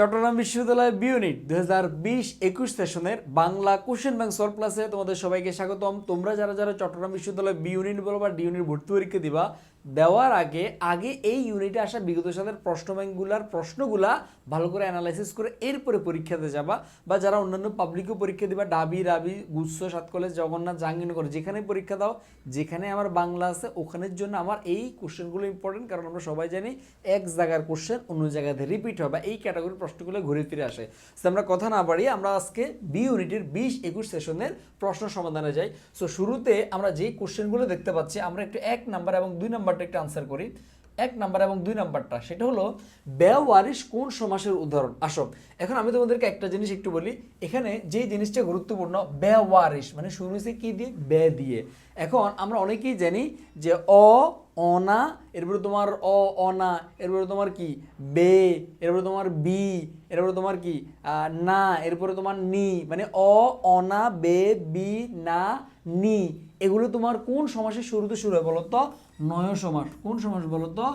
চট্টগ্রাম বিশ্ববিদ্যালয় B unit দুই হাজার বিশ একুশ সেশনের বাংলা কোশ্চেন ব্যাংক সলভ ক্লাসে তোমাদের সবাইকে স্বাগতম। তোমরা যারা যারা চট্টগ্রাম বিশ্ববিদ্যালয় বি ইউনিট বলো বা ডিউনিট ভর্তি পরীক্ষা দিবা দেওয়ার আগে আগে এই ইউনিটে আসা বিগত সালের প্রশ্ন ব্যাংকগুলার প্রশ্নগুলা ভালো করে অ্যানালাইসিস করে এরপরে পরীক্ষাতে যাবা বা যারা অন্যান্য পাবলিকও পরীক্ষা দিবা, ডাবি, রাবি, গুচ্ছ, সাত কলেজ, জগন্নাথ, জাহাঙ্গীরনগর যেখানে পরীক্ষা দাও, যেখানে আমার বাংলা আছে, ওখানের জন্য আমার এই কোশ্চেনগুলো ইম্পর্টেন্ট কারণ আমরা সবাই জানি এক জায়গার কোশ্চেন অন্য জায়গাতে রিপিট হয় বা এই ক্যাটাগরির প্রশ্নগুলো ঘুরে ফিরে আসে। তো আমরা কথা না বাড়িয়ে আমরা আজকে বি ইউনিটের বিশ একুশ সেশনের প্রশ্ন সমাধানে যাই। সো শুরুতে আমরা যেই কোশ্চেনগুলো দেখতে পাচ্ছি, আমরা একটু এক নাম্বার এবং দুই নাম্বারটা একটু আনসার করি। এক নাম্বার এবং দুই নাম্বারটা, সেটা হলো ব্যওয়ারিশ কোন সমাসের উদাহরণ? আসো, এখন আমি তোমাদেরকে একটা জিনিস একটু বলি। এখানে যেই জিনিসটা গুরুত্বপূর্ণ ব্যওয়ারিশ মানে শুরু হয়েছে কি দিয়ে? বে দিয়ে। এখন আমরা অনেকেই জানি যে অ, অনা, এরপরে তোমার অ, অনা, এরপরে তোমার কি? বে, এরপরে তোমার বি, এরপরে তোমার কি? না, এরপরে তোমার নি মানে অ, অনা, বে, বি, না, নি, এগুলো তোমার কোন সমাসের শুরুতে শুরু হয় বলো তো নয় সমাস। কোন সমাস বলো তো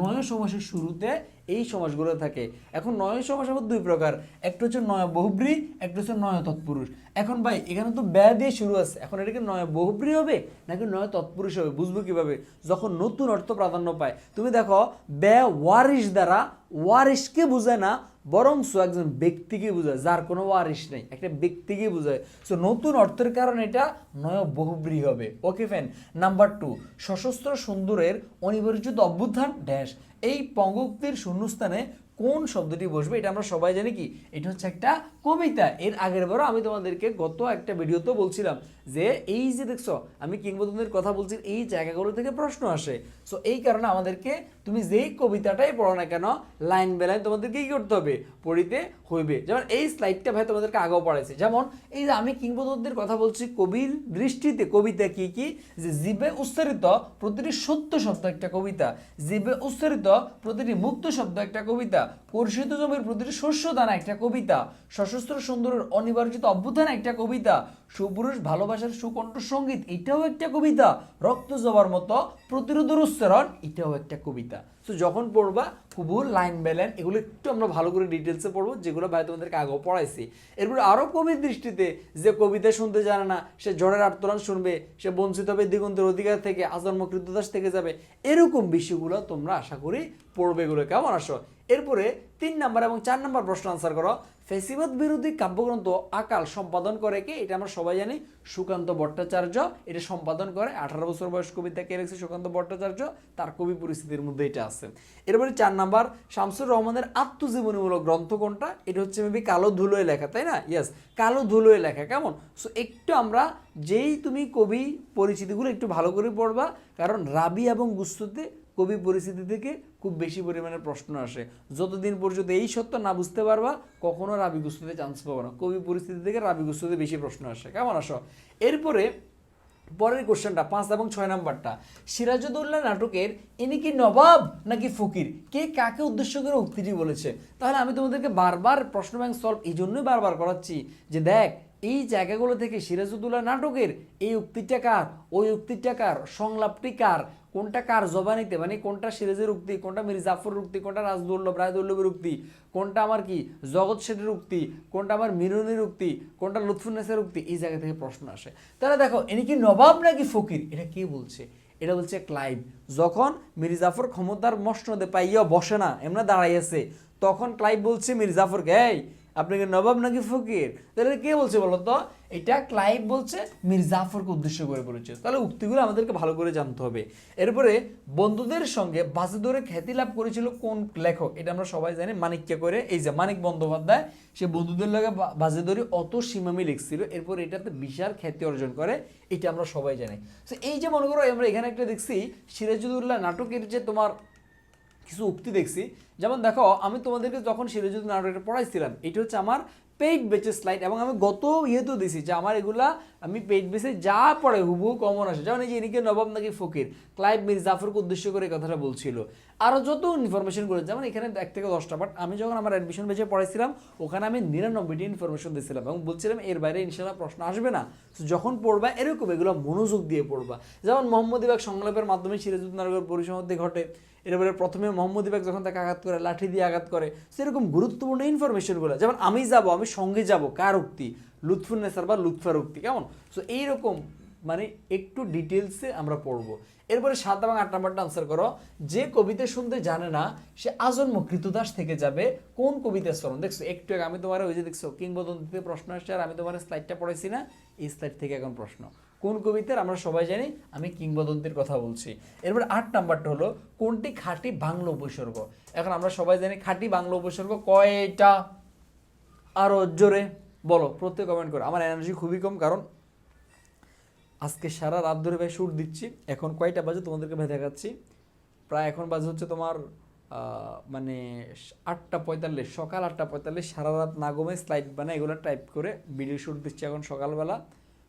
নয় সমাসের শুরুতে এই সমাসগুলো থাকে। এখন নয় সমাস আবার দুই প্রকার। একটা হচ্ছে নয় বহুব্রী, একটা হচ্ছে নয় তৎপুরুষ। এখন ভাই, এখানে তো ব্যয় দিয়ে শুরু আছে। এখন এটা কি নয় বহুব্রী হবে, নাকি নয় তৎপুরুষ হবে? বুঝব কীভাবে? যখন নতুন অর্থ প্রাধান্য পায়। তুমি দেখো, ব্যয় ওয়ারিশ দ্বারা, ওয়ারিশকে বোঝায় না বরং একজন ব্যক্তিকে বোঝায়, যার কোনো ওয়ারিশ নেই, একটা ব্যক্তিকে বোঝায়। সো নতুন অর্থের কারণে এটা নয়, বহুব্রী হবে। ওকে ফ্যান নাম্বার টু সশস্ত্র সুন্দরের অনিবার্যত অভ্যুত্থান ড্যাশ এই পঙ্গক্তির শূন্যস্থানে কোন শব্দটি বসবে, এটা আমরা সবাই জানি কি? এটা হচ্ছে একটা কবিতা। এর আগের বারও আমি তোমাদেরকে গত একটা ভিডিওতেও বলছিলাম যে, এই যে দেখছ, আমি কিংবদন্তির কথা বলছি, এই জায়গাগুলো থেকে প্রশ্ন আসে। সো এই কারণে আমাদেরকে তুমি যেই কবিতাটাই পড়ো না কেন, লাইন বাই লাইন তোমাদেরকে কি করতে হবে, পড়িতে হইবে। যেমন এই স্লাইডটা ভাই তোমাদেরকে আগেও পড়াইছে। যেমন, এই যে আমি কিংবদন্তির কথা বলছি, কবির দৃষ্টিতে কবিতা কি কি? যে জীবে উচ্চারিত প্রতিটি সত্য শব্দ একটা কবিতা, জীবে উচ্চারিত প্রতিটি মুক্ত শব্দ একটা কবিতা কর্ষিত জমির প্রতিটি শস্য দানা একটা কবিতা সশস্ত্র সুন্দরের অনিবার্জিত অভ্যুত্থান একটা কবিতা। সুপুরুষ ভালোবাসার সুকণ্ঠ সংগীত, এটাও একটা কবিতা। রক্ত জবার মতো প্রতিরোধের উচ্চারণ, এটাও একটা কবিতা। তো যখন পড়বা খুবু লাইন বাই লাইন এগুলো একটু আমরা ভালো করে ডিটেলসে পড়ব, যেগুলো ভাই তোমাদেরকে আগেও পড়াইছি। এরপরে আরও কবির দৃষ্টিতে যে কবিতা শুনতে জানে না, সে ঝড়ের আর্তরান শুনবে, সে বঞ্চিত হবে দিগন্তের অধিকার থেকে আজন্ম কৃতদাস থেকে যাবে, এরকম বিষয়গুলো তোমরা আশা করি পড়বে এগুলো। কেমন আসো এরপরে তিন নাম্বার এবং চার নাম্বার প্রশ্ন আনসার করো। ফেসিবাদ বিরোধী কাব্যগ্রন্থ আকাল সম্পাদন করে কে? এটা আমরা সবাই জানি, সুকান্ত ভট্টাচার্য। এটা সম্পাদন করে আঠারো বছর বয়স কবিতা কে লিখছে সুকান্ত ভট্টাচার্য? তার কবি পরিস্থিতির মধ্যে এটা আছে। এরপরে চার নাম্বার, শামসুর রহমানের আত্মজীবনীমূলক গ্রন্থ কোনটা? এটা হচ্ছে মেবি কালো ধুলোয় লেখা, তাই না? ইয়েস কালো ধুলোয় লেখা, কেমন? সো একটু আমরা যেই তুমি কবি পরিচিতিগুলো একটু ভালো করে পড়বা, কারণ রাবি এবং গুস্তুতে কবি পরিস্থিতি থেকে খুব বেশি পরিমাণে প্রশ্ন আসে। যতদিন পর্যন্ত এই সত্য না বুঝতে পারবা, কখনো রাবি গুস্তুতে চান্স পাবো না। কবি পরিস্থিতি থেকে রাবি গুস্তুতে বেশি প্রশ্ন আসে। কেমন আসো এরপরে পরের কোশ্চেনটা পাঁচ এবং ছয় নাম্বারটা। সিরাজউদ্দৌল্লা নাটকের ইনি কি নবাব নাকি ফকির? কে কাকে উদ্দেশ্য করে উক্তিটি বলেছে? তাহলে আমি তোমাদেরকে বারবার প্রশ্ন ব্যাংক সলভ এই জন্যই বারবার করাচ্ছি যে দেখ, এই জায়গাগুলো থেকে সিরাজউদ্দৌলা নাটকের এই উক্তিটা কার? ওই উক্তিটা কার? সংলাপটি কার? কোনটা কার জবানিতে? মানে কোনটা সিরাজের উক্তি, কোনটা মীর জাফর উক্তি, কোনটা রাজদুল্লভ, রায়দুল্লভের উক্তি, কোনটা আমার কি জগৎ শেঠের উক্তি, কোনটা আমার মিরনের উক্তি, কোনটা লুৎফুন্নেসের উক্তি, এই জায়গা থেকে প্রশ্ন আসে। তাহলে দেখো ইনি কি নবাব নাকি ফকির? এটা কে বলছে? এটা বলছে ক্লাইভ। যখন মীর জাফর ক্ষমতার মসনদে পাইয়া বসে না, এমনি দাঁড়াইয়াছে তখন ক্লাইভ বলছে মীর জাফরকে এই, আপনি কি নবাব নাকি ফকির? তাহলে কে বলছে বলো তো এটা ক্লাইভ বলছে, মীর জাফরকে উদ্দেশ্য করে বলেছে। তাহলে উক্তিগুলো আমাদেরকে ভালো করে জানতে হবে। এরপরে বন্ধুদের সঙ্গে বাজে ধরে খ্যাতি লাভ করেছিল কোন লেখক? এটা আমরা সবাই জানি, মানিককে করে। এই যে মানিক বন্দ্যোপাধ্যায়, সে বন্ধুদের লগে বাজে ধরে অত সীমামি লিখছিল, এরপর এটাতে বিশাল খ্যাতি অর্জন করে, এটা আমরা সবাই জানি। তো এই যে মনে করো, আমরা এখানে একটা দেখছি সিরাজুদ্দৌল্লাহ নাটকের যে তোমার কিছু উক্তি দেখছি, যেমন দেখো, আমি তোমাদেরকে যখন সিরাজুদ্দিন নাটকটা পড়াইছিলাম, এটা হচ্ছে আমার পেইড বেচের স্লাইড এবং আমি গত ইয়েতেও দিছি যে আমার এগুলা, আমি পেইড বেসে যা পড়ে হুবহু কমন আসে। যেমন এই যে এদিকে নবাব নাকি ফকির, ক্লাইভ মির জাফরকে উদ্দেশ্য করে এই কথাটা বলছিল। আরও যত ইনফরমেশন করে যেমন এখানে এক থেকে দশটা বাট আমি যখন আমার অ্যাডমিশন বেচে পড়াইছিলাম, ওখানে আমি নিরানব্বইটি ইনফরমেশন দিয়েছিলাম এবং বলছিলাম, এর বাইরে ইনশাল্লাহ প্রশ্ন আসবে না। যখন পড়বা, এরকম এগুলো মনোযোগ দিয়ে পড়বা। যেমন মোহাম্মদ ইবাক সংলাপের মাধ্যমে সিরাজুদ্দিন পরিসমাপ্তি ঘটে। এরপরে প্রথমে মোহাম্মদ ইবাক যখন তাকে আঘাত করে, লাঠি দিয়ে আঘাত করে, সেরকম গুরুত্বপূর্ণ ইনফরমেশনগুলো যেমন, আমি যাব, আমি সঙ্গে যাব, কার উক্তি? লুৎফুন্নেসার বা লুৎফার উক্তি, কেমন? সো এইরকম মানে একটু ডিটেলসে আমরা পড়ব। এরপরে সাত এবং আট নাম্বারটা আনসার করো। যে কবিতা শুনতে জানে না, সে আজন্ম কৃতদাস থেকে যাবে। কোন কবিতার স্মরণ? দেখছ, একটু আগে আমি তোমার ওই যে দেখছ, কিংবদন্তিতে প্রশ্ন আসছে, আর আমি তোমার স্লাইডটা পড়েছি না, এই স্লাইড থেকে এখন প্রশ্ন। কোন কবিতার আমরা সবাই জানি? আমি কিংবদন্তির কথা বলছি। এরপর আট নাম্বারটা হলো, কোনটি খাঁটি বাংলা উপসর্গ? এখন আমরা সবাই জানি খাঁটি বাংলা উপসর্গ কয়টা? আরও জোরে বলো, প্রত্যেক কমেন্ট করো। আমার এনার্জি খুবই কম, কারণ আজকে সারা রাত ধরে ভাই শুট দিচ্ছি। এখন কয়টা বাজে তোমাদেরকে ভাই দেখাচ্ছি। প্রায় এখন বাজে হচ্ছে তোমার মানে আটটা পঁয়তাল্লিশ, সকাল আটটা পঁয়তাল্লিশ, সারা রাত না স্লাইড বানায় এগুলো টাইপ করে ভিডিও শুট দিচ্ছি এখন সকালবেলা।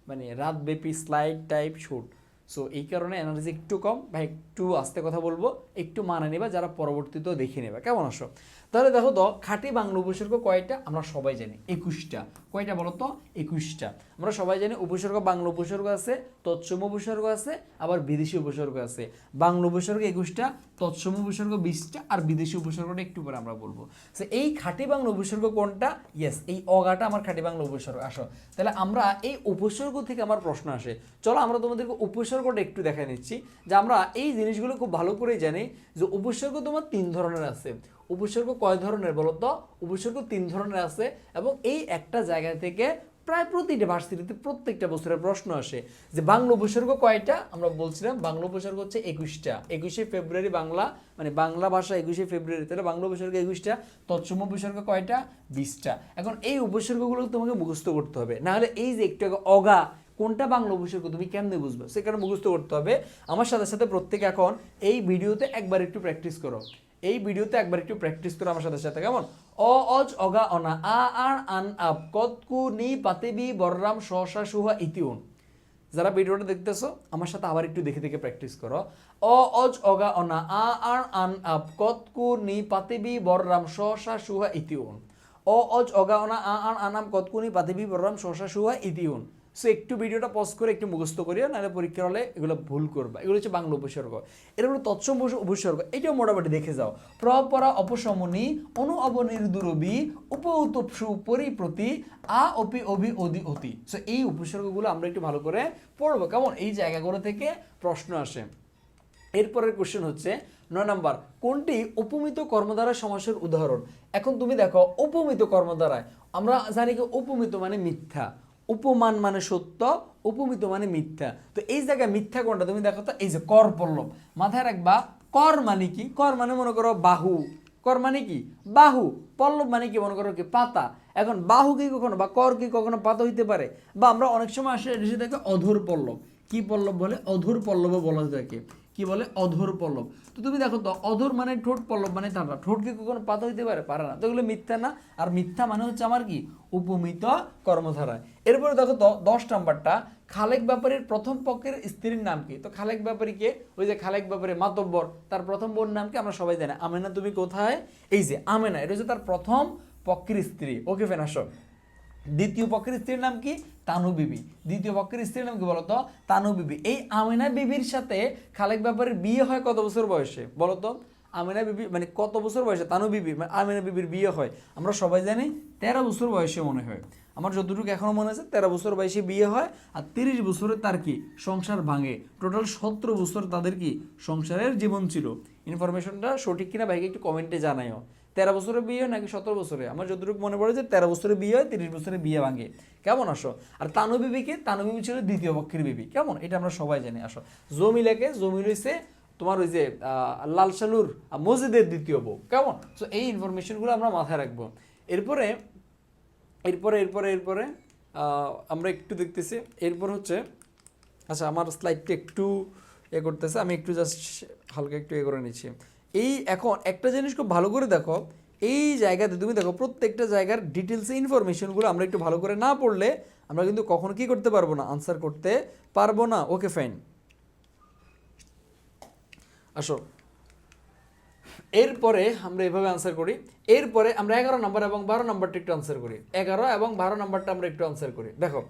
মানে রাতব্যাপী স্লাইড টাইপ শুট সো এই কারণে এনার্জি একটু কম বা একটু আস্তে কথা বলব, একটু মানে নেবা, যারা পরবর্তীতেও দেখে নেবে। কেমন আসো তাহলে দেখো তো খাঁটি বাংলা উপসর্গ কয়টা? আমরা সবাই জানি, একুশটা। কয়টা বলো তো? একুশটা। আমরা সবাই জানি উপসর্গ বাংলা উপসর্গ আছে, তৎসম উপসর্গ আছে, আবার বিদেশি উপসর্গ আছে। বাংলা উপসর্গ একুশটা, তৎসম উপসর্গ বিশটা, আর বিদেশি উপসর্গটা একটু পরে আমরা বলব। সো এই খাঁটি বাংলা উপসর্গ কোনটা? ইয়েস এই অগাটা আমার খাঁটি বাংলা উপসর্গ, আসো। তাহলে আমরা এই উপসর্গ থেকে আমার প্রশ্ন আসে। চলো আমরা তোমাদেরকে উপসর্গটা একটু দেখা নিচ্ছি, যে আমরা এই জিনিসগুলো খুব ভালো করেই জানি যে উপসর্গ তোমার তিন ধরনের আছে। উপসর্গ কয় ধরনের বলো তো? উপসর্গ তিন ধরনের আছে এবং এই একটা জায়গা থেকে প্রায় প্রতিটা ভার্সিটিতে প্রত্যেকটা বছরের প্রশ্ন আসে যে বাংলা উপসর্গ কয়টা? আমরা বলছিলাম বাংলা উপসর্গ হচ্ছে একুশটা। একুশে ফেব্রুয়ারি বাংলা মানে বাংলা ভাষা একুশে ফেব্রুয়ারি, তাহলে বাংলা উপসর্গ একুশটা, তৎসম উপসর্গ কয়টা? বিশটা। এখন এই উপসর্গগুলো তোমাকে মুখস্থ করতে হবে। নাহলে এই যে একটু অগা, কোনটা বাংলা উপসর্গ তুমি কেমনে বুঝবে? সেখানে মুখস্থ করতে হবে। আমার সাথে সাথে প্রত্যেকে এখন এই ভিডিওতে একবার একটু প্র্যাকটিস করো। এই ভিডিওতে একবার একটু প্র্যাকটিস করো আমার সাথে সাথে, কেমন? অ, অজ, অগা, অনা, আ আর আন আপ কতকু নি পাতেবি বররাম সহসা সুহা ইতিউন যারা ভিডিওটা দেখতেছো, আমার সাথে আবার একটু দেখে দেখে প্র্যাকটিস করো। অ, অজ, অগা, অনা, আ আর আন আপ কতকু নি পাতেবি বররাম সহসা সুহা ইতিউন অ, অজ, অগা, অনা, আ আর আনাম কতকুনি পাতেবি বররাম সহসা সুহা ইতিউন সো একটু ভিডিওটা পজ করে একটু মুখস্থ করিও, নাহলে পরীক্ষার হলে এগুলো ভুল করবা। এগুলো হচ্ছে বাংলা উপসর্গ। এরপরে তৎসম উপসর্গ। এটাও মোটামুটি দেখে যাও। প্রপরা অপসমনি অনু অবনির দুরবি উপ উতপসু পরিপ্রতি, আ অপি অভি অদি অতি। সো এই উপসর্গগুলো আমরা একটু ভালো করে পড়ব। কেমন? এই জায়গাগুলো থেকে প্রশ্ন আসে। এরপরের কোশ্চেন হচ্ছে, নয় নাম্বার, কোনটি উপমিত কর্মদ্বারা সমাসের উদাহরণ? এখন তুমি দেখো, উপমিত কর্মদ্বারায় আমরা জানি কি উপমিত মানে মিথ্যা। উপমান মানে সত্য, উপমিত মানে মিথ্যা। তো এই জায়গায় মিথ্যা কোনটা? তুমি দেখো তো, এই যে কর পল্লব। মাথায় রাখবা, কর মানে কি? কর মানে মনে করো বাহু। কর মানে কি? বাহু। পল্লব মানে কি? মনে করো কি? পাতা। এখন বাহু কি কখনো? বা কর কি কখনো পাতা হইতে পারে? বা আমরা অনেক সময় আসে এসে দেখে অধুর পল্লব। কি পল্লব বলে? অধুর পল্লব বলা থাকে কি বলে? অধর পল্লব। তো তুমি দেখো তো, অধর মানে ঠোঁট, পল্লব মানে টানা ঠোঁট কি কখনো পাতা হইতে পারে? পারে না। তো এগুলো মিথ্যা না? আর মিথ্যা মানে হচ্ছে আমার কি? উপমিত কর্মধারায়। এরপরে দেখো তো, দশ নাম্বারটা, খালেক ব্যাপারীর প্রথম পক্ষের স্ত্রীর নাম কি? তো খালেক ব্যাপারীকে ওই যে খালেক ব্যাপারী মাতব্বর। তার প্রথম বোন নাম কি? আমরা সবাই জানি। আমেনা, তুমি কোথায়? এই যে, আমেনা, এটা হচ্ছে তার প্রথম পক্ষের স্ত্রী। ওকে ফেন দ্বিতীয় পক্ষের স্ত্রীর নাম কি? তানু বিবি। দ্বিতীয় পক্ষের স্ত্রীর নাম কি বলতো? তানু বিবি। এই আমিনা বিবির সাথে খালেক ব্যাপারের বিয়ে হয় কত বছর বয়সে? বলতো? আমিনা বিবি মানে কত বছর বয়সে? তানু বিবি। মানে আমিনা বিবির বিয়ে হয়। আমরা সবাই জানি তেরো বছর বয়সে মনে হয়। আমার যতটুকু এখনও মনে আছে, তেরো বছর বয়সে বিয়ে হয় আর তিরিশ বছরে তার কি? সংসার ভাঙে। টোটাল সতেরো বছর তাদের কি? সংসারের জীবন ছিল। ইনফরমেশনটা সঠিক কিনা ভাইকে একটু কমেন্টে জানাইও তেরো বছরে বিয়ে হয় নাকি সতেরো বছরে? আমার যতটুকু মনে পড়ে যে তেরো বছরে বিয়ে হয়, তিরিশ বছরে বিয়ে ভাঙে। কেমন আসো? আর তানু বিবিকে তানু বিবি ছিল দ্বিতীয় পক্ষের বিবি। কেমন? এটা আমরা সবাই জানি, আসো। জমিলাকে, জমি রয়েছে তোমার ওই যে লাল সালুর মসজিদের দ্বিতীয় বউ। কেমন? সো এই ইনফরমেশনগুলো আমরা মাথায় রাখব। এরপরে এরপরে এরপরে এরপরে আমরা একটু দেখতেছি। এরপর হচ্ছে আচ্ছা আমার স্লাইডটা একটু এ করতেছে, আমি একটু জাস্ট হালকা একটু এ করে নিচ্ছি। এই এখন একটা জিনিস খুব ভালো করে দেখো, এই জায়গাতে তুমি দেখো প্রত্যেকটা জায়গার ডিটেলস ইনফরমেশনগুলো আমরা একটু ভালো করে না পড়লে আমরা কিন্তু কখনো কি করতে পারব না আনসার করতে পারব না। ওকে ফাইন আসো। এরপরে আমরা এভাবে আনসার করি। এরপরে আমরা এগারো নম্বর এবং বারো নম্বরটা একটু আনসার করি। এগারো এবং বারো নম্বরটা আমরা একটু আনসার করি। দেখো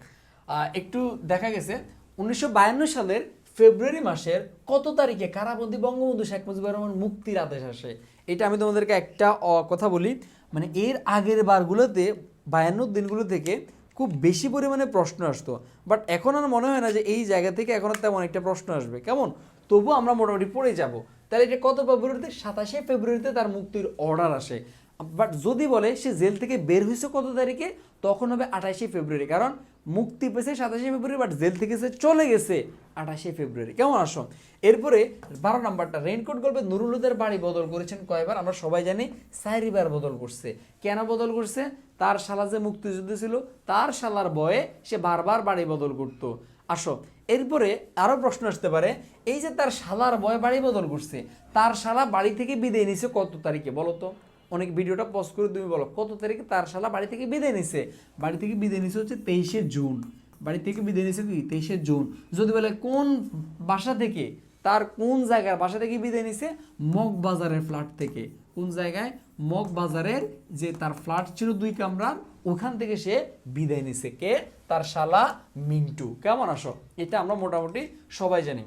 একটু দেখা গেছে, উনিশশো বায়ান্ন সালের ফেব্রুয়ারি মাসের কত তারিখে কারাবন্দি বঙ্গবন্ধু শেখ মুজিবুর রহমান মুক্তির আদেশ আসে? এটা আমি তোমাদেরকে একটা কথা বলি। মানে এর আগের বারগুলোতে বায়ান্ন দিনগুলো থেকে খুব বেশি পরিমাণে প্রশ্ন আসতো। বাট এখন আর মনে হয় না যে এই জায়গা থেকে এখন আর তেমন একটা প্রশ্ন আসবে। কেমন? তবু আমরা মোটামুটি পড়ে যাব। তাহলে এটা কত ফেব্রুয়ারিতে? সাতাশে ফেব্রুয়ারিতে তার মুক্তির অর্ডার আসে। বাট যদি বলে সে জেল থেকে বের হয়েছে কত তারিখে, তখন হবে আঠাশে ফেব্রুয়ারি। কারণ মুক্তি পেয়েছে সাতাশে ফেব্রুয়ারি বাট জেল থেকে সে চলে গেছে আঠাশে ফেব্রুয়ারি। কেমন আসো এরপরে বারো নাম্বারটা রেইনকোট গল্পে নুরুল হুদার বাড়ি বদল করেছেন কয়বার? আমরা সবাই জানি, চারিবার বদল করছে। কেন বদল করছে? তার শালা যে মুক্তিযুদ্ধ ছিল, তার শালার বয়ে সে বারবার বাড়ি বদল করতো। আসো, এরপরে আরও প্রশ্ন আসতে পারে, এই যে তার শালার বয় বাড়ি বদল করছে, তার শালা বাড়ি থেকে বিদায় নিছে কত তারিখে? বলো তো। অনেক ভিডিওটা পজ করে তুমি বলো, কত তারিখে তার শালা বাড়ি থেকে বিদায় নিছে? বাড়ি থেকে বিদায় নিছে হচ্ছে তেইশে জুন। বাড়ি থেকে বিদায় নিছে কি? তেইশে জুন। যদি বলে কোন বাসা থেকে, তার কোন জায়গার বাসা থেকে বিদায় নিছে? মগ বাজারের ফ্ল্যাট থেকে। কোন জায়গায়? মগ বাজারের যে তার ফ্ল্যাট ছিল দুই কামরার, ওখান থেকে সে বিদায় নিছে। কে? তার শালা মিন্টু। কেমন আসো এটা আমরা মোটামুটি সবাই জানি।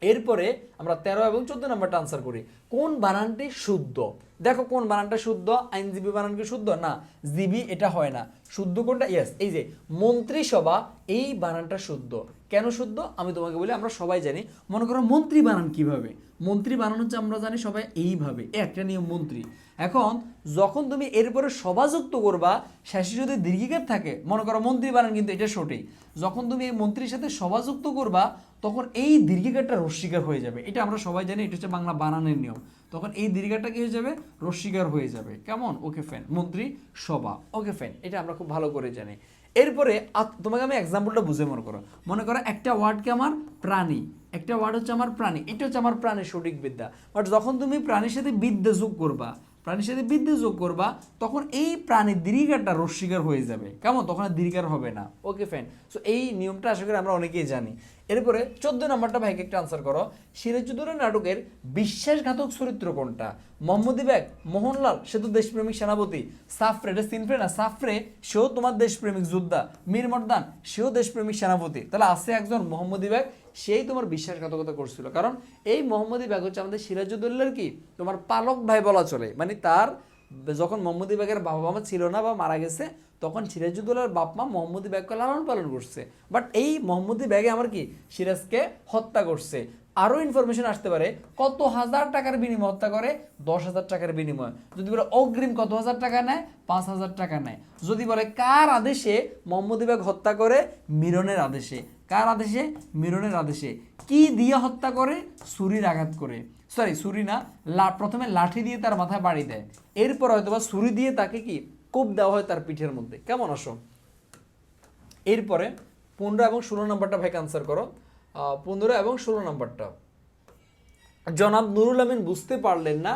এরপরে আমরা তেরো এবং চোদ্দ নাম্বারটা আনসার করি। কোন বানানটি শুদ্ধ? দেখো কোন বানানটা শুদ্ধ? আইনজীবী বানান কি শুদ্ধ? না। জিবি এটা হয় না। শুদ্ধ কোনটা? ইয়েস এই যে, মন্ত্রিসভা, এই বানানটা শুদ্ধ। কেন শুদ্ধ? আমি তোমাকে বলি, আমরা সবাই জানি। মনে করো মন্ত্রী বানান কীভাবে? মন্ত্রী বানান হচ্ছে আমরা জানি সবাই এইভাবে একটা নিয়ম মন্ত্রী। এখন যখন তুমি এরপরে সভাযুক্ত করবা, শেষে যদি দীর্ঘিকার থাকে, মনে করো মন্ত্রী বানান কিন্তু এটা সঠিক, যখন তুমি এই মন্ত্রীর সাথে সভাযুক্ত করবা, তখন এই দীর্ঘিকারটা রস্বীকার হয়ে যাবে। এটা আমরা সবাই জানি, এটা হচ্ছে বাংলা বানানের নিয়ম। তখন এই দীর্ঘাটা কি হয়ে যাবে? রস্বীকার হয়ে যাবে। কেমন? ওকে ফ্যান মন্ত্রী, সভা। ওকে ফ্যান এটা আমরা খুব ভালো করে জানি। এরপরে তোমাকে আমি এক্সাম্পলটা বুঝে মনে করো। মনে করো একটা ওয়ার্ডকে আমার প্রাণী। একটা ওয়ার্ড হচ্ছে আমার প্রাণী, এটা হচ্ছে আমার প্রাণের সঠিক বিদ্যা। বাট যখন তুমি প্রাণীর সাথে বিদ্যা যোগ করবা, প্রাণীর সাথে বিদ্যা যোগ করবা, তখন এই প্রাণীর দীর্ঘাটা রস্বীকার হয়ে যাবে। কেমন? তখন আর দীর্ঘার হবে না। ওকে ফ্যান সো এই নিয়মটা আশা করি আমরা অনেকেই জানি। এরপরে চোদ্দ নম্বরটা ভাইকে একটা আনসার করো। সিরাজুদ্দৌলা নাটকের বিশ্বাসঘাতক চরিত্র কোনটা? মোহাম্মদী ব্যাগ মোহনলাল, সে তো দেশপ্রেমিক সেনাপতি। সাফরে, এটা সিনফ্রে না? সাফরে, সেও তোমার দেশপ্রেমিক যোদ্ধা। মীর মর্দান, সেও দেশপ্রেমিক সেনাপতি। তাহলে আছে একজন মোহাম্মদী ব্যাগ সেই তোমার বিশ্বাসঘাতকতা করছিল। কারণ এই মোহাম্মদী ব্যাগ হচ্ছে আমাদের সিরাজুদ্দৌলার কি? তোমার পালক ভাই বলা চলে। মানে তার যখন মোহাম্মদী ব্যাগের বাবা মা ছিল না বা মারা গেছে, তখন সিরাজুদ্দৌলার বাপ মা মোহাম্মদী ব্যাগকে লালন পালন করছে। বাট এই মোহাম্মদী ব্যাগে আমার কি? সিরাজকে হত্যা করছে। আরও ইনফরমেশন আসতে পারে, কত হাজার টাকার বিনিময় হত্যা করে? দশ হাজার টাকার বিনিময়। যদি বলে অগ্রিম কত হাজার টাকা নেয়? পাঁচ হাজার টাকা নেয়। যদি বলে কার আদেশে মোহাম্মদী ব্যাগ হত্যা করে? মিরনের আদেশে। কার আদেশে? মিরনের আদেশে। কি দিয়ে হত্যা করে? ছুরির আঘাত করে। সরি ছুরি না প্রথমে লাঠি দিয়ে তার মাথায় বাড়ি দেয়। এরপর হয়তো বা ছুরি দিয়ে তাকে কি? কোপ দেওয়া হয় তার পিঠের মধ্যে। কেমন আসো? এরপরে পনেরো এবং ষোলো নম্বরটা ভাই আনসার করো। পনেরো এবং ষোলো নম্বরটা। জনাব নুরুল আমিন বুঝতে পারলেন না,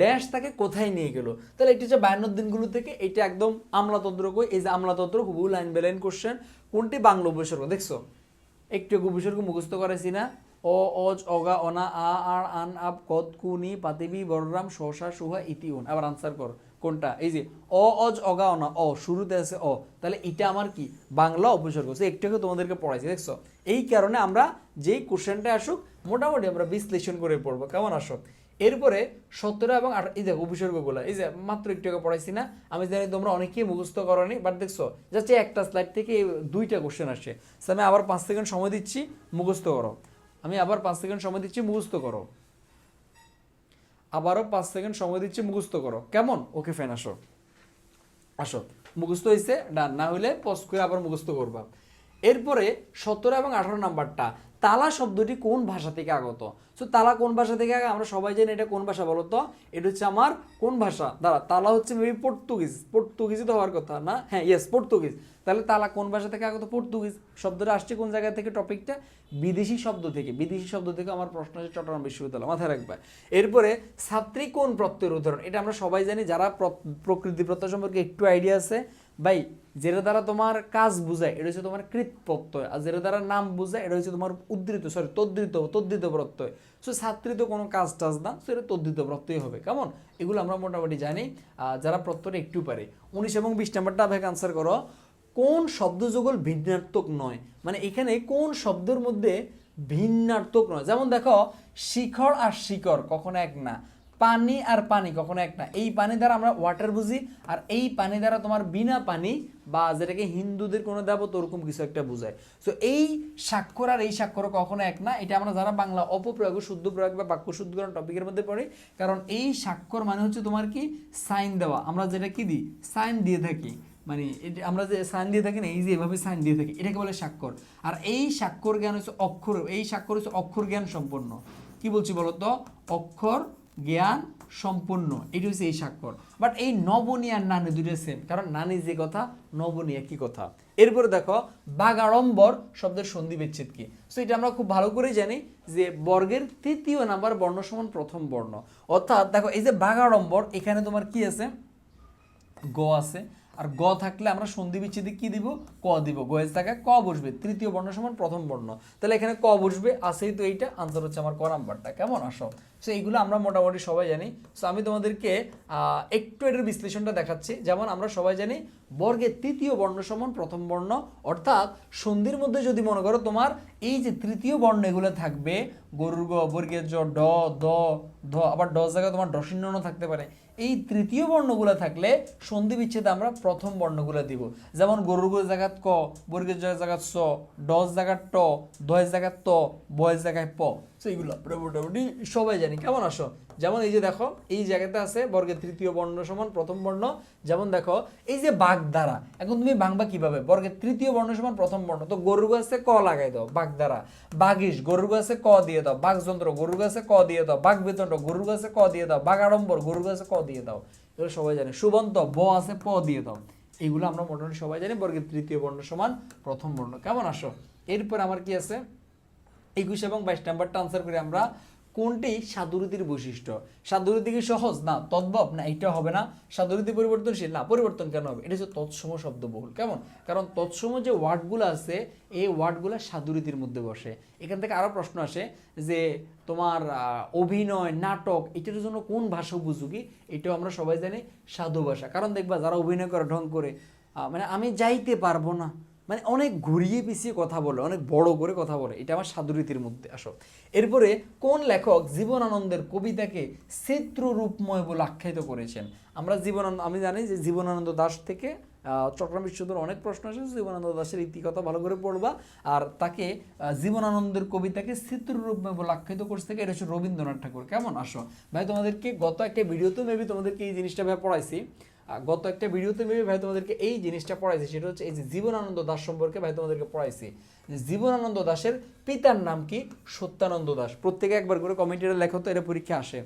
ড্যাশ তাকে কোথায় নিয়ে গেল। তাহলে এটি হচ্ছে বায়ান্ন দিনগুলো থেকে, এটা একদম আমলাতন্ত্র কই এই যে আমলাতন্ত্র হুবু লাইন বেলাইন কোশ্চেন কোনটি বাংলা উপসর্গ? দেখছ? একটু উপসর্গ মুখস্থ করেছি না অ, অজ, অগা, অনা, আ আর আন আপ কদ কুনি পাতিবি, বড়রাম, শশা, সুহা, ইতি, উন। আবার আনসার কর, কোনটা? এই যে, অ, অজ, অগা, অনা, অ, শুরুতে আছে অ। তাহলে এটা আমার কি? বাংলা উপসর্গ সে একটু একটু তোমাদেরকে পড়াইছি, দেখছ? এই কারণে আমরা যেই কোশ্চেনটা আসুক, মোটামুটি আমরা বিশ্লেষণ করে পড়ব। কেমন আসো? এরপরে সতেরো এবং আঠারো, এই দেখো উপসর্গগুলো, এই যে মাত্র একটু আগে পড়াইছি না, আমি জানি তোমরা অনেকেই মুখস্থ করনি বাট দেখছ যাচ্ছে একটা স্লাইড থেকে দুইটা কোশ্চেন আসছে আমি আবার পাঁচ সেকেন্ড সময় দিচ্ছি, মুখস্থ করো। আমি আবার পাঁচ সেকেন্ড সময় দিচ্ছি, মুখস্থ করো। আবারও পাঁচ সেকেন্ড সময় দিচ্ছি, মুখস্থ করো। কেমন? ওকে ফ্যান আসো। আসো। মুখস্থ হয়েছে ডান না হলে পজ করে আবার মুখস্থ করবা। এরপরে সতেরো এবং আঠারো নাম্বারটা, তালা শব্দটি কোন ভাষা থেকে আগত? সো তালা কোন ভাষা থেকে আগে? আমরা সবাই জানি এটা কোন ভাষা বলো তো এটা হচ্ছে আমার কোন ভাষা? দাঁড়া, তালা হচ্ছে মেবি পর্তুগিজ পর্তুগিজই তো হওয়ার কথা না? হ্যাঁ ইয়েস পর্তুগিজ তাহলে তালা কোন ভাষা থেকে আগত? পর্তুগিজ শব্দটা আসছে কোন জায়গা থেকে টপিকটা? বিদেশি শব্দ থেকে। বিদেশি শব্দ থেকে আমার প্রশ্ন আছে চট্টগ্রাম বিশ্ববিদ্যালয়। মাথায় রাখবে। এরপরে ছাত্রী কোন প্রত্যয়ের উদাহরণ? এটা আমরা সবাই জানি, যারা প্র- প্রকৃতি প্রত্যয় সম্পর্কে একটু আইডিয়া আছে ভাই, যেটা দ্বারা তোমার কাজ বুঝায়, এটা হচ্ছে তোমার কৃত প্রত্যয় আর যেটা দ্বারা নাম বুঝায়, এটা হচ্ছে তোমার উদ্ধৃত সরি তদ্ধিত তদ্ধিত প্রত্যয়। সো ছাত্রী তো কোনো কাজ টাজ না সো এটা তদ্ধিত প্রত্যয় হবে, কেমন? এগুলো আমরা মোটামুটি জানি যারা প্রত্যয়টা একটু পারে। উনিশ এবং বিশ নাম্বারটা ভাগে আনসার করো। কোন শব্দযুগল ভিন্নাত্মক নয়? মানে এখানে কোন শব্দের মধ্যে ভিন্নার্থক নয়? যেমন দেখো, শিখর আর শিকর, কখনো এক না। পানি আর পানি, কখনো এক না। এই পানি দ্বারা আমরা ওয়াটার বুঝি, আর এই পানি দ্বারা তোমার বিনা পানি বা যেটাকে হিন্দুদের কোনো দেবত ওরকম কিছু একটা বোঝায়। সো এই স্বাক্ষর আর এই স্বাক্ষর কখনো এক না। এটা আমরা যারা বাংলা অপপ্রয়োগ, শুদ্ধ প্রয়োগ বা বাক্য শুদ্ধকরণ টপিকের মধ্যে পড়ি, কারণ এই স্বাক্ষর মানে হচ্ছে তোমার কি? সাইন দেওয়া। আমরা যেটা কি দিই? সাইন দিয়ে থাকি। মানে আমরা যে সাইন দিয়ে থাকি না, এই যে এভাবে সাইন দিয়ে থাকি, এটাকে বলে স্বাক্ষর। আর এই স্বাক্ষর জ্ঞান হচ্ছে অক্ষর, এই স্বাক্ষর হচ্ছে অক্ষর জ্ঞান সম্পন্ন। কি বলছি বলতো? অক্ষর জ্ঞান সম্পূর্ণ। এটি হচ্ছে এই স্বাক্ষর। বাট এই নবনী আর নানি দুটো সেম কারণ নানি যে কথা, নবনী একই কথা। এরপরে দেখো, বাগাড়ম্বর শব্দের সন্ধি বিচ্ছেদ কি? সো এটা আমরা খুব ভালো করে জানি যে বর্গের তৃতীয় নাম্বার বর্ণ সমান প্রথম বর্ণ। অর্থাৎ দেখো, এই যে বাগাড়ম্বর, এখানে তোমার কি আছে? গ আছে। আর গ থাকলে আমরা সন্ধি বিচ্ছেদে কি দিব? ক দিব। গয়ের জায়গায় ক বসবে, তৃতীয় বর্ণ সমান প্রথম বর্ণ। তাহলে এখানে ক বসবে আসেই তো এইটা। আনসার হচ্ছে আমার ক নাম্বারটা। কেমন? আসো। সো এইগুলো আমরা মোটামুটি সবাই জানি। সো আমি তোমাদেরকে একটু এটার বিশ্লেষণটা দেখাচ্ছি। যেমন আমরা সবাই জানি, বর্গের তৃতীয় বর্ণ সমান প্রথম বর্ণ। অর্থাৎ, সন্ধির মধ্যে যদি মনে করো তোমার এই যে তৃতীয় বর্ণ এগুলো থাকবে, গরুর গ, বর্গের জ, ড, দ, ধ, আবার ড জায়গায় তোমার ডসিন্ন থাকতে পারে। এই তৃতীয় বর্ণগুলো থাকলে সন্ধি বিচ্ছেদে আমরা প্রথম বর্ণগুলো দিব। যেমন গরুর গরুর জায়গাত ক, বর্গের জয়ের জায়গাত স ডস জায়গার ট দয়ের জায়গার ত বয়ের জায়গায় প। এইগুলো। আমরা মোটামুটি সবাই জানি। কেমন আসো? যেমন এই যে দেখো, এই জায়গাতে আছে বর্গের তৃতীয় বর্ণ সমান প্রথম বর্ণ। যেমন দেখো, এই যে বাগধারা, এখন তুমি বাংবা কীভাবে? বর্গের তৃতীয় বর্ণ সমান প্রথম বর্ণ। তো গরু গাছে ক লাগাই দাও? বাগধারা। বাগিস গরু গাছে ক দিয়ে দাও। বাঘযন্ত্র গরু গাছে ক দিয়ে দাও। বাঘ বেতন্ড গরু গাছে ক দিয়ে দাও। বাগাড়ম্বর গরু গাছে ক দিয়ে দাও। এগুলো সবাই জানে। সুবন্ত, ব আছে প দিয়ে দাও। এগুলো আমরা মোটামুটি সবাই জানি বর্গের তৃতীয় বর্ণ সমান প্রথম বর্ণ। কেমন আসো? এরপর আমার কি আছে? একুশ এবং বাইশ নাম্বারটা আনসার করি আমরা। কোনটি সাধুরীতির বৈশিষ্ট্য? সাধুরীতি কি সহজ? না, তদ্ভব। না, এটা হবে না। সাধুরীতি পরিবর্তনশীল? না, পরিবর্তন কেন হবে? এটা হচ্ছে তৎসম শব্দবহুল। কেমন? কারণ তৎসম যে ওয়ার্ডগুলো আছে, এই ওয়ার্ডগুলো সাধুরীতির মধ্যে বসে। এখান থেকে আরও প্রশ্ন আসে যে, তোমার অভিনয়, নাটক, এটার জন্য কোন ভাষা উপযোগী? এটাও আমরা সবাই জানি সাধু ভাষা। কারণ দেখবা, যারা অভিনয় করে, ঢং করে মানে আমি যাইতে পারব না। মানে অনেক ঘুরিয়ে পিছিয়ে কথা বলে, অনেক বড় করে কথা বলে। এটা আমার সাধুরীতির মধ্যে আসো এরপরে কোন লেখক জীবনানন্দের কবিতাকে চিত্ররূপময় বলে আখ্যায়িত করেছেন? আমরা জীবনানন্দ, আমি জানি যে জীবনানন্দ দাস থেকে চট্টগ্রাম বিশ্ববিদ্যালয়ের অনেক প্রশ্ন আসে, জীবনানন্দ দাসের ইতিকথা ভালো করে পড়বা। আর তাকে জীবনানন্দের কবিতাকে চিত্ররূপময় বলে আখ্যায়িত করছে থেকে এটা হচ্ছে রবীন্দ্রনাথ ঠাকুর। কেমন? আসো। ভাই, তোমাদেরকে গত একটা ভিডিওতে মেবি তোমাদেরকে এই জিনিসটা ভাই পড়াইছি। গত একটা ভিডিওতে আমি ভাই তোমাদেরকে এই জিনিসটা পড়াইছি, সেটা হচ্ছে এই যে জীবনানন্দ দাস সম্পর্কে ভাই তোমাদেরকে পড়াইছি। জীবনানন্দ দাসের পিতার নাম কি? সত্যানন্দ দাস। প্রত্যেকে একবার করে কমেন্টের লেখো তো এটা পরীক্ষা আসে।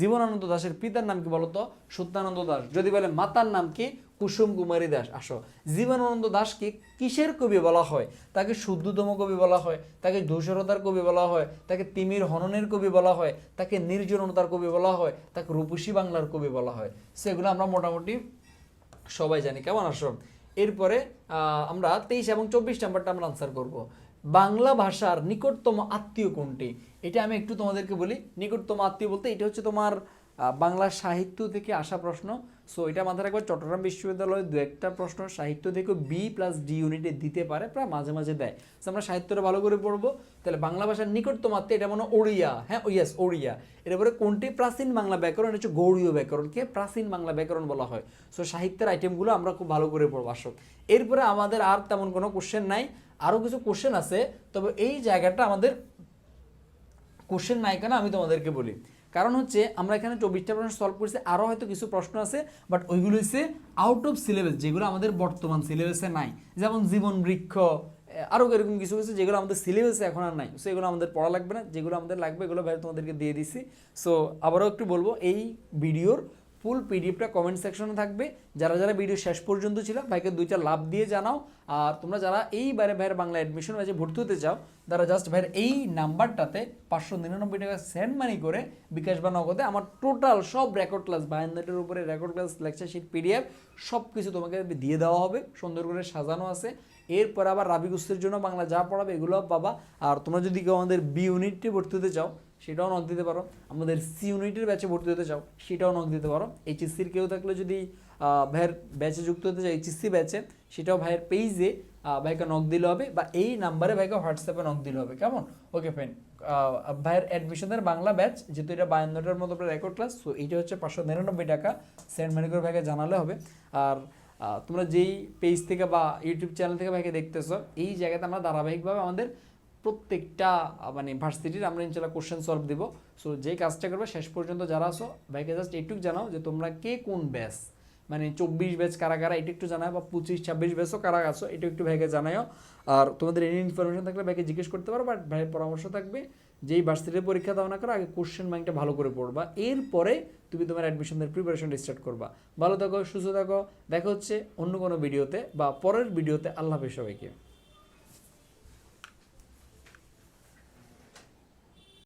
জীবনানন্দ দাসের পিতার নাম কি বলতো? সত্যানন্দ দাস। যদি বলে, মাতার নাম কি? কুসুম কুমারী দাস। আসো। জীবনানন্দ দাসকে কিসের কবি বলা হয়? তাকে শুদ্ধতম কবি বলা হয়, তাকে ধূসরতার কবি বলা হয়, তাকে তিমির হননের কবি বলা হয়, তাকে নির্জনতার কবি বলা হয়, তাকে রূপসী বাংলার কবি বলা হয়। সেগুলো আমরা মোটামুটি সবাই জানি। কেমন আসো? এরপরে আমরা তেইশ এবং চব্বিশ নাম্বারটা আমরা আনসার করব। বাংলা ভাষার নিকটতম আত্মীয় কোনটি? এটা আমি একটু তোমাদেরকে বলি, নিকটতম আত্মীয় বলতে এটা হচ্ছে তোমার বাংলা সাহিত্য থেকে আসা প্রশ্ন। সো এটা মাথায় রাখবে চট্টগ্রাম বিশ্ববিদ্যালয়ে দু একটা প্রশ্ন, সাহিত্য থেকে বি প্লাস ডি ইউনিটে দিতে পারে, প্রায় মাঝে মাঝে দেয়। So, আমরা সাহিত্যটা ভালো করে পড়ব। তাহলে বাংলা ভাষার নিকটতম আত্মীয় এটা মনে ওড়িয়া হ্যাঁ? ইয়াস ওড়িয়া। এরপরে কোনটি? প্রাচীন বাংলা ব্যাকরণ, এটা হচ্ছে গৌড়ীয় ব্যাকরণকে প্রাচীন বাংলা ব্যাকরণ বলা হয়। সো সাহিত্যের আইটেমগুলো আমরা খুব ভালো করে পড়ব, আসো। এরপরে আমাদের আর তেমন কোনো কোশ্চেন নাই। আরও কিছু কোশ্চেন আছে, তবে এই জায়গাটা আমাদের কোশ্চেন নাই কেন আমি তোমাদেরকে বলি। কারণ হচ্ছে আমরা এখানে চব্বিশটা প্রশ্ন সলভ করছি আরও হয়তো কিছু প্রশ্ন আছে বাট ওইগুলো হচ্ছে আউট অফ সিলেবাস যেগুলো আমাদের বর্তমান সিলেবাসে নাই। যেমন জীবন বৃক্ষ আরও এরকম কিছু কিছু যেগুলো আমাদের সিলেবাসে এখন আর নাই। সো এগুলো আমাদের পড়া লাগবে না, যেগুলো আমাদের লাগবে এগুলো ভাই তোমাদেরকে দিয়ে দিছি। সো আবারও একটু বলব, এই ভিডিওর ফুল পিডিএফটা কমেন্ট সেকশনে থাকবে। যারা যারা ভিডিও শেষ পর্যন্ত ছিল, ভাইকে দুইটা লাভ দিয়ে জানাও। আর তোমরা যারা এইবারে ভাইয়ের বাংলা অ্যাডমিশন ব্যাচে ভর্তি হতে চাও, তারা জাস্ট ভাইয়ের এই নাম্বারটাতে পাঁচশো নিরানব্বই টাকা সেন্ড মানি করে বিকাশ বা নগদে আমার টোটাল সব রেকর্ড ক্লাস বায়ান্নটার উপরে record class lecture sheet PDF সব কিছু তোমাকে দিয়ে দেওয়া হবে। সুন্দর করে সাজানো আছে। এরপর আবার রাবি গুস্তের জন্য বাংলা যা পড়াবে এগুলো পাবা। আর তোমরা যদি কেউ আমাদের বি ইউনিটে ভর্তি হতে চাও সেটাও নক দিতে পারো। আমাদের সি ইউনিটের ব্যাচে ভর্তি হতে চাও, সেটাও নক দিতে পারো। এইচএসসির কেউ থাকলে যদি ভাইয়ের ব্যাচে যুক্ত হতে চাও এইচএসসি ব্যাচে সেটাও ভাইয়ের পেজে ভাইকে নক দিলে হবে বা এই নাম্বারে ভাইকে হোয়াটসঅ্যাপে নক দিলে হবে। কেমন? ওকে ফেন ভাইয়ের অ্যাডমিশনের বাংলা ব্যাচ যেহেতু এটা বায়ান্নটার মতো রেকর্ড ক্লাস সো এইটা হচ্ছে পাঁচশো নিরানব্বই টাকা। সেন্ট মানি ভাইকে জানালে হবে। আর তোমরা যেই পেজ থেকে বা ইউটিউব চ্যানেল থেকে ভাইকে দেখতেছো, এই জায়গাতে আমরা ধারাবাহিকভাবে আমাদের প্রত্যেকটা মানে ভার্সিটির আমরা ইনশাল্লাহ কোশ্চেন সলভ দিব। সো যে কাজটা করবে, শেষ পর্যন্ত যারা আসো ভাইকে জাস্ট এইটুক জানাও যে তোমরা কে কোন ব্যাচ মানে চব্বিশ ব্যাচ কারা কারা এটা একটু জানাও বা পঁচিশ, ছাব্বিশ ব্যাচও কারা আছো এটা একটু ভাইকে জানাও আর তোমাদের এনি ইনফরমেশন থাকলে ভাইকে জিজ্ঞেস করতে পারো বাট ভাইয়ের পরামর্শ থাকবে যেই ভার্সিটির পরীক্ষা দাও না করো, আগে কোশ্চেন ব্যাংকটা ভালো করে পড়বা। এরপরে তুমি তোমার অ্যাডমিশনের প্রিপারেশন স্টার্ট করবা। ভালো থাকো, সুস্থ থাকো। দেখা হচ্ছে অন্য কোনো ভিডিওতে বা পরের ভিডিওতে আল্লাহ হাফেজ সবাইকে।